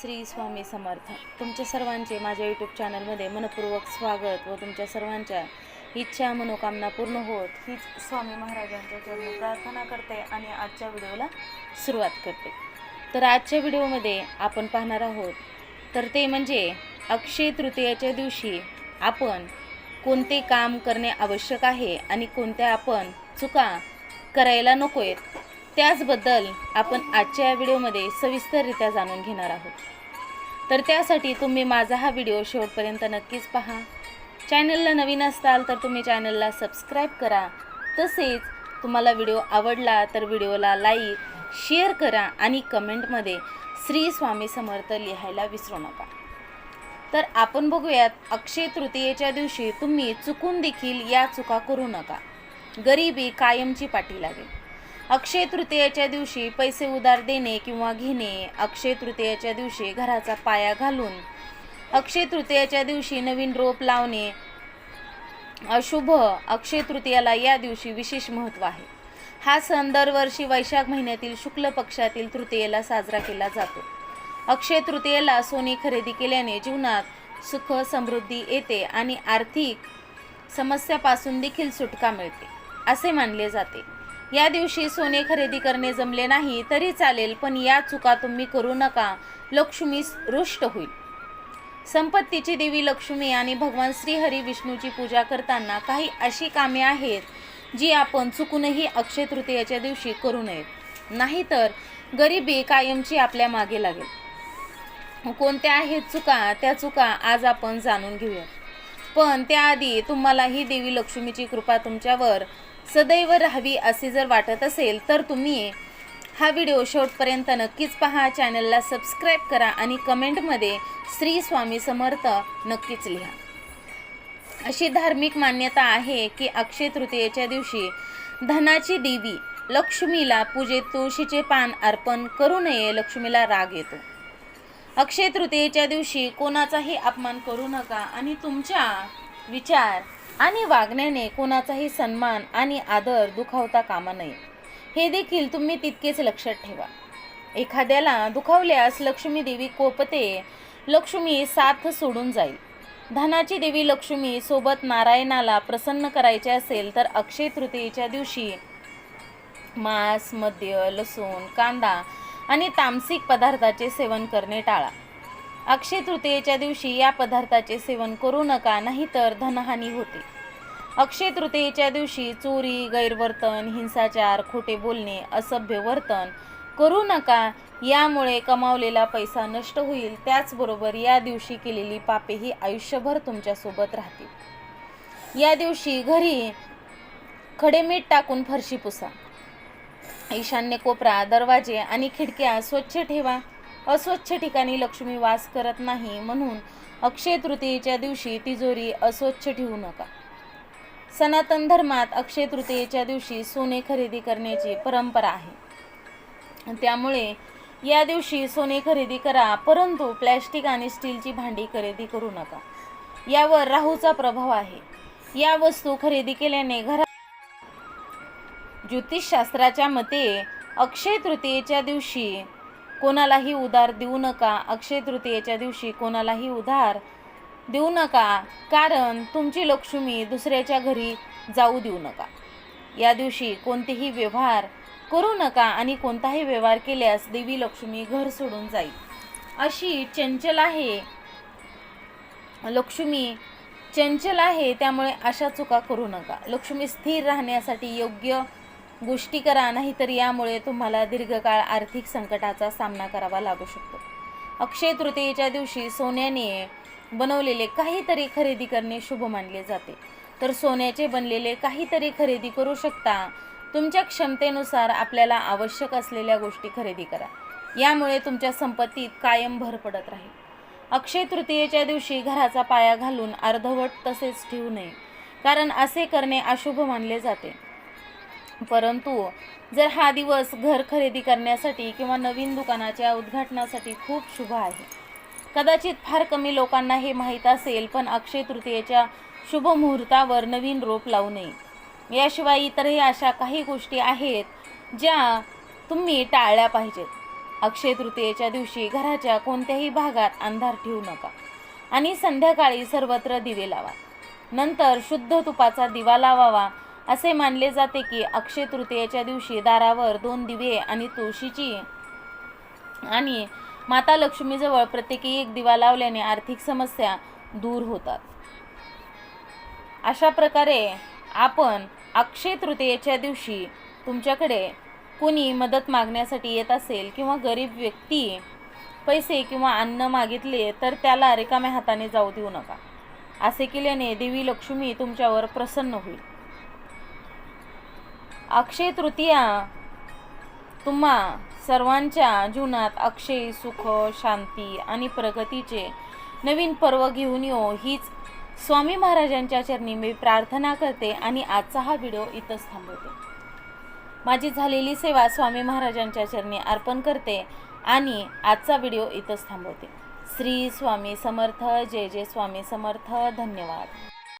श्री स्वामी समर्थ. तुमच्या सर्वांचे माझ्या यूट्यूब चॅनलमध्ये मनपूर्वक स्वागत व तुमच्या सर्वांच्या इच्छा मनोकामना पूर्ण होत हीच स्वामी महाराजांच्या चरणी प्रार्थना करते आणि आजच्या व्हिडिओला सुरुवात करते. तर आजच्या व्हिडिओमध्ये आपण पाहणार आहोत तर ते म्हणजे अक्षय तृतीयाच्या दिवशी आपण कोणते काम करणे आवश्यक आहे आणि कोणत्या आपण चुका करायला नको आहेत त्याचबद्दल आपण आजच्या या व्हिडिओमध्ये सविस्तररित्या जाणून घेणार आहोत. तर त्यासाठी तुम्ही माझा हा व्हिडिओ शेवटपर्यंत नक्कीच पहा. चॅनलला नवीन असताल तर तुम्ही चॅनलला सबस्क्राईब करा. तसेच तुम्हाला व्हिडिओ आवडला तर व्हिडिओला लाईक शेअर करा आणि कमेंटमध्ये श्री स्वामी समर्थ लिहायला विसरू नका. तर आपण बघूयात अक्षय तृतीयेच्या दिवशी तुम्ही चुकून देखील या चुका करू नका. गरिबी कायमची पाठी लागेल. अक्षय तृतीयेच्या दिवशी पैसे उधार देणे किंवा घेणे अक्षय तृतीयेच्या दिवशी घराचा पाया घालून अक्षय तृतीयेच्या दिवशी नवीन रोप लावणे अशुभ अक्षय तृतीयाला या दिवशी विशेष महत्त्व आहे. हा सण दरवर्षी वैशाख महिन्यातील शुक्ल पक्षातील तृतीयेला साजरा केला जातो. अक्षय तृतीयेला सोने खरेदी केल्याने जीवनात सुख समृद्धी येते आणि आर्थिक समस्यापासून देखील सुटका मिळते असे मानले जाते. या दिवशी सोने खरेदी करणे जमले नाही तरी चालेल पण या चुका तुम्ही करू नका. लक्ष्मी रुष्ट होईल. संपत्तीची देवी लक्ष्मी आणि भगवान श्रीहरी विष्णूची पूजा करताना काही अशी कामे आहेत जी आपण चुकूनही अक्षय तृतीयाच्या दिवशी करू नयेत नाहीतर गरिबी कायमची आपल्या मागे लागेल. कोणत्या आहेत चुका त्या चुका आज आपण जाणून घेऊया. पण त्याआधी तुम्हाला ही देवी लक्ष्मीची कृपा तुमच्यावर सदैव राहावी असे जर वाटत असेल तर तुम्ही हा व्हिडिओ शेवटपर्यंत नक्कीच पहा. चॅनलला सबस्क्राईब करा आणि कमेंटमध्ये श्री स्वामी समर्थ नक्कीच लिहा. अशी धार्मिक मान्यता आहे की अक्षय तृतीयेच्या दिवशी धनाची देवी लक्ष्मीला पूजेत तुळशीचे पान अर्पण करू नये लक्ष्मीला राग येतो. अक्षय तृतीयेच्या दिवशी कोणाचाही अपमान करू नका आणि तुमच्या विचार आणि वागण्याने कोणाचाही सन्मान आणि आदर दुखावता कामा नये. हे देखील तुम्ही तितकेच लक्षात ठेवा. एखाद्याला दुखावल्यास लक्ष्मी देवी कोपते लक्ष्मी साथ सोडून जाईल. धनाची देवी लक्ष्मी सोबत नारायणाला प्रसन्न करायचे असेल तर अक्षय तृतीयेच्या दिवशी मांस मद्य लसूण कांदा आणि तामसिक पदार्थाचे सेवन करणे टाळा. अक्षय तृतीयेच्या दिवशी या पदार्थाचे सेवन करू नका नाहीतर धनहानी होते. अक्षय तृतीयेच्या दिवशी चोरी गैरवर्तन हिंसाचार खोटे बोलणे असभ्य वर्तन करू नका यामुळे कमावलेला पैसा नष्ट होईल. त्याचबरोबर या दिवशी केलेली पापे ही आयुष्यभर तुमच्यासोबत राहतील. या दिवशी घरी खडे मीठ टाकून फरशी पुसा. ईशान्य कोपरा दरवाजे आणि खिडक्या स्वच्छ ठेवा. अस्वच्छ ठिकाणी लक्ष्मी वास करत नाही म्हणून अक्षय तृतीयेच्या दिवशी तिजोरी अस्वच्छ ठेवू नका. सनातन धर्मात अक्षय तृतीयेच्या दिवशी सोने खरेदी करण्याची परंपरा आहे. त्यामुळे या दिवशी सोने खरेदी करा परंतु प्लॅस्टिक आणि स्टीलची भांडी खरेदी करू नका. यावर राहूचा प्रभाव आहे. या वस्तू खरेदी केल्याने घरा ज्योतिषशास्त्राच्या मते अक्षय तृतीयेच्या दिवशी कोणालाही उधार देऊ नका. अक्षय तृतीयेच्या दिवशी कोणालाही उधार देऊ नका. कारण तुमची लक्ष्मी दुसऱ्याच्या घरी जाऊ देऊ नका. या दिवशी कोणतेही व्यवहार करू नका आणि कोणताही व्यवहार केल्यास देवी लक्ष्मी घर सोडून जाईल. अशी चंचल आहे. लक्ष्मी चंचल आहे त्यामुळे अशा चुका करू नका. लक्ष्मी स्थिर राहण्यासाठी योग्य गोष्टी करा नाहीतर यामुळे तुम्हाला दीर्घकाळ आर्थिक संकटाचा सामना करावा लागू शकतो. अक्षय तृतीयेच्या दिवशी सोन्याने बनवलेले काहीतरी खरेदी करणे शुभ मानले जाते. तर सोन्याचे बनलेले काहीतरी खरेदी करू शकता. तुमच्या क्षमतेनुसार आपल्याला आवश्यक असलेल्या गोष्टी खरेदी करा. यामुळे तुमच्या संपत्तीत कायम भर पडत राहील. अक्षय तृतीयेच्या दिवशी घराचा पाया घालून अर्धवट तसेच ठेवू नये कारण असे करणे अशुभ मानले जाते. परंतु जर हा दिवस घर खरेदी करण्यासाठी किंवा नवीन दुकानाच्या उद्घाटनासाठी खूप शुभ आहे. कदाचित फार कमी लोकांना हे माहीत असेल पण अक्षय तृतीयेच्या शुभ मुहूर्तावर नवीन रोप लावू नये. याशिवाय इतरही अशा काही गोष्टी आहेत ज्या तुम्ही टाळल्या पाहिजेत. अक्षय तृतीयेच्या दिवशी घराच्या कोणत्याही भागात अंधार ठेवू नका आणि संध्याकाळी सर्वत्र दिवे लावा. नंतर शुद्ध तुपाचा दिवा लावावा असे मानले जाते की अक्षय तृतीयेच्या दिवशी दारावर दोन दिवे आणि तुळशीची आणि माता लक्ष्मीजवळ प्रत्येकी एक दिवा लावल्याने आर्थिक समस्या दूर होतात. अशा प्रकारे आपण अक्षय तृतीयेच्या दिवशी तुमच्याकडे कोणी मदत मागण्यासाठी येत असेल किंवा गरीब व्यक्ती पैसे किंवा अन्न मागितले तर त्याला रिकाम्या हाताने जाऊ देऊ नका. असे केल्याने देवी लक्ष्मी तुमच्यावर प्रसन्न होईल. अक्षय तृतीया. तुम्हा सर्वांच्या जीवनात अक्षय सुख शांती आणि प्रगतीचे नवीन पर्व घेऊन येऊ हीच स्वामी महाराजांच्या चरणी मी प्रार्थना करते आणि आजचा हा व्हिडिओ इथंच थांबवते. माझी झालेली सेवा स्वामी महाराजांच्या चरणी अर्पण करते आणि आजचा व्हिडिओ इथंच थांबवते. श्री स्वामी समर्थ जय जय स्वामी समर्थ. धन्यवाद.